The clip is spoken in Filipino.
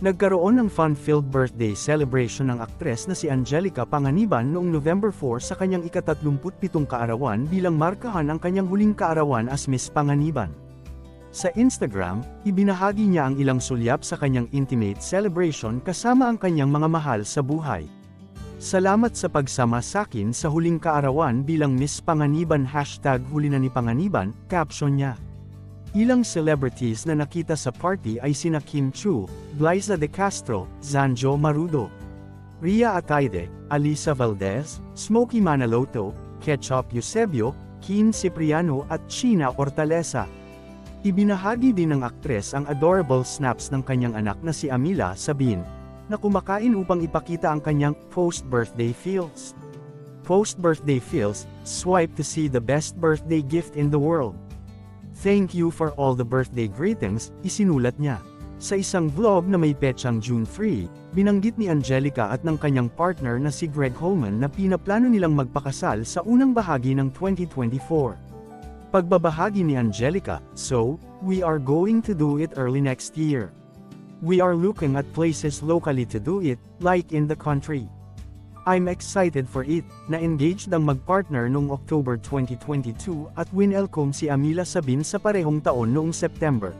Nagkaroon ng fun-filled birthday celebration ng aktres na si Angelica Panganiban noong November 4 sa kanyang ika-37 kaarawan bilang markahan ang kanyang huling kaarawan as Miss Panganiban. Sa Instagram, ibinahagi niya ang ilang sulyap sa kanyang intimate celebration kasama ang kanyang mga mahal sa buhay. Salamat sa pagsama sakin sa huling kaarawan bilang Miss Panganiban hashtag huli na ni Panganiban, caption niya. Ilang celebrities na nakita sa party ay sina Kim Chu, Glyza De Castro, Zanjo Marudo, Ria Ataide, Alisa Valdez, Smokey Manaloto, Ketchup Eusebio, Keen Cipriano at China Hortaleza. Ibinahagi din ng aktres ang adorable snaps ng kanyang anak na si Amila Sabin, na kumakain upang ipakita ang kanyang post-birthday feels. Post-birthday feels, swipe to see the best birthday gift in the world. Thank you for all the birthday greetings, isinulat niya. Sa isang vlog na may petsang June 3, binanggit ni Angelica at ng kanyang partner na si Greg Holman na pinaplano nilang magpakasal sa unang bahagi ng 2024. Pagbabahagi ni Angelica, so, we are going to do it early next year. We are looking at places locally to do it, like in the country. I'm excited for it, na engaged ang magpartner noong October 2022 at winelcome si Amila Sabin sa parehong taon noong September.